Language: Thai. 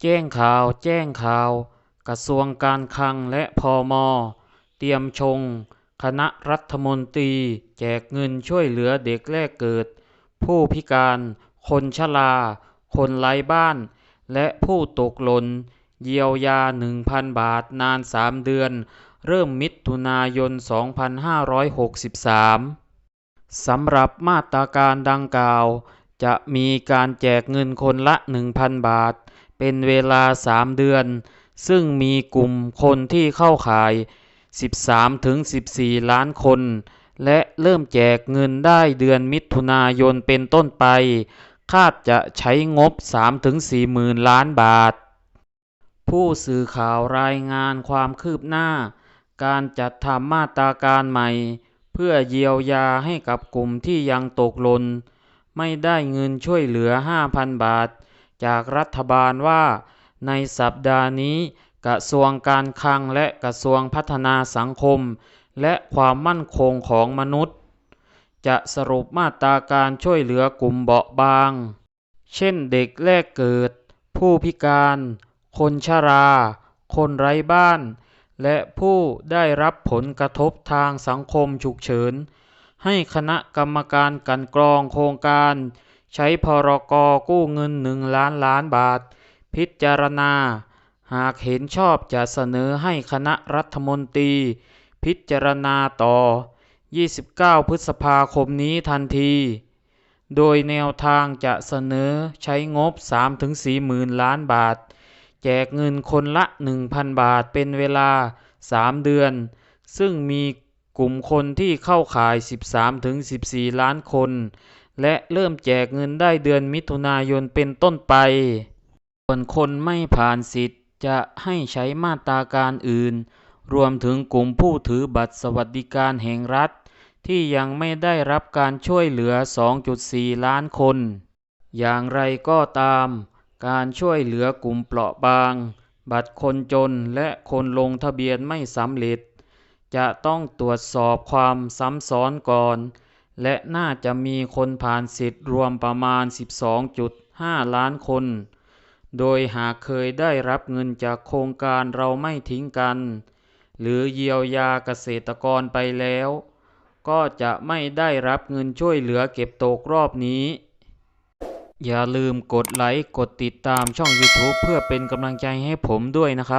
แจ้งข่าว แจ้งข่าว กระทรวงการคลังและพมเตรียมชง คณะรัฐมนตรี แจกเงินช่วยเหลือเด็กแรกเกิด ผู้พิการ คนชรา คนไร้บ้าน และผู้ตกหล่น เยียวยา 1,000 บาทนาน 3 เดือน เริ่มมิถุนายน 2563 สำหรับมาตรการดังกล่าว จะมีการแจกเงินคนละ 1,000 บาท เป็นเวลา3เดือน ซึ่งมีกลุ่มคนที่เข้าขาย 13-14 ล้านคน และเริ่มแจกเงินได้เดือนมิถุนายนเป็นต้นไป คาดจะใช้งบ3-4หมื่นล้านบาท ผู้สื่อข่าวรายงานความคืบหน้า การจัดทำมาตราการใหม่ เพื่อเยียวยาให้กับกลุ่มที่ยังตกหล่นไม่ได้เงินช่วยเหลือ 5,000 บาท จากรัฐบาลว่า ในสัปดาห์นี้ กระทรวงการคลังและกระทรวงพัฒนาสังคม และความมั่นคงของมนุษย์ จะสรุปมาตราการช่วยเหลือกลุ่มเบาะบาง เช่นเด็กแรกเกิด ผู้พิการ คนชรา คนไร้บ้าน และผู้ได้รับผลกระทบทางสังคมฉุกเฉิน ให้คณะกรรมการกันกรองโครงการ ใช้พรกกู้เงิน1ล้านล้านบาท พิจารณา หากเห็นชอบจะเสนอให้คณะรัฐมนตรี พิจารณาต่อ 29 พฤษภาคมนี้ทันที โดยแนวทางจะเสนอใช้งบ 3-4หมื่นล้านบาท แจกเงินคนละ 1,000 บาทเป็นเวลา 3 เดือน ซึ่งมีกลุ่มคนที่เข้าข่าย 13-14 ล้านคน และเริ่มแจกเงินได้เดือนมิถุนายนเป็นต้นไป ส่วนคนไม่ผ่านสิทธิ์จะให้ใช้มาตราการอื่น รวมถึงกลุ่มผู้ถือบัตรสวัสดิการแห่งรัฐ ที่ยังไม่ได้รับการช่วยเหลือ 2.4 ล้านคน อย่างไรก็ตาม การช่วยเหลือกลุ่มเปราะบาง บัตรคนจนและคนลงทะเบียนไม่สำเร็จ จะต้องตรวจสอบความซ้ำซ้อนก่อน และน่าจะมีคนผ่านสิทธิ์รวมประมาณ 12.5 ล้านคน โดยหากเคยได้รับเงินจากโครงการเราไม่ทิ้งกัน หรือเยียวยาเกษตรกรไปแล้ว ก็จะไม่ได้รับเงินช่วยเหลือเก็บตกรอบนี้ อย่าลืมกดไลค์ กดติดตามช่อง YouTube เพื่อเป็นกำลังใจให้ผมด้วยนะครับ